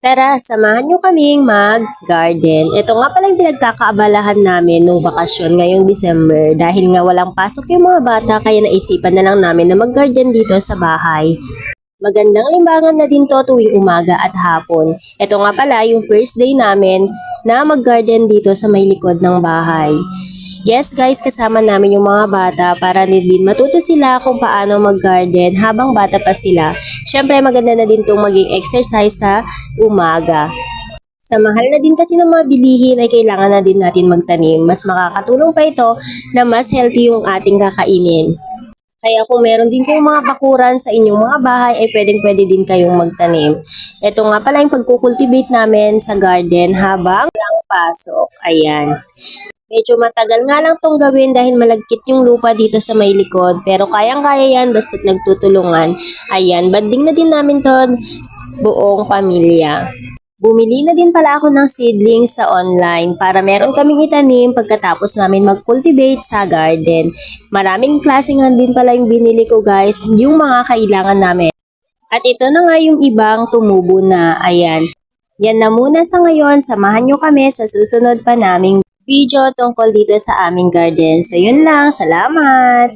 Tara, samahan nyo kaming mag-garden. Ito nga pala yung pinagkakaabalahan namin nung bakasyon ngayong December. Dahil nga walang pasok yung mga bata, kaya naisipan na lang namin na mag-garden dito sa bahay. Magandang limbangan na din to tuwing umaga at hapon. Ito nga pala yung first day namin na mag-garden dito sa may likod ng bahay. Yes guys, kasama namin yung mga bata para din matuto sila kung paano mag-garden habang bata pa sila. Siyempre maganda na din itong maging exercise sa umaga. Sa mahal na din kasi ng mga bilihin ay kailangan na din natin magtanim. Mas makakatulong pa ito na mas healthy yung ating kakainin. Kaya kung meron din kayong mga bakuran sa inyong mga bahay, ay pwedeng pwede din kayong magtanim. Ito nga pala yung pagkukultivate namin sa garden habang walang pasok. Ayan. Medyo matagal nga lang tong gawin dahil malagkit yung lupa dito sa may likod. Pero kayang-kaya yan basta't nagtutulungan. Ayan, banding na din namin to buong pamilya. Bumili na din pala ako ng seedlings sa online para meron kaming itanim pagkatapos namin mag-cultivate sa garden. Maraming klase nga din pala yung binili ko guys, yung mga kailangan namin. At ito na nga yung ibang tumubo na, ayan. Yan na muna sa ngayon, samahan nyo kami sa susunod pa naming video tungkol dito sa aming garden. So yun lang, salamat!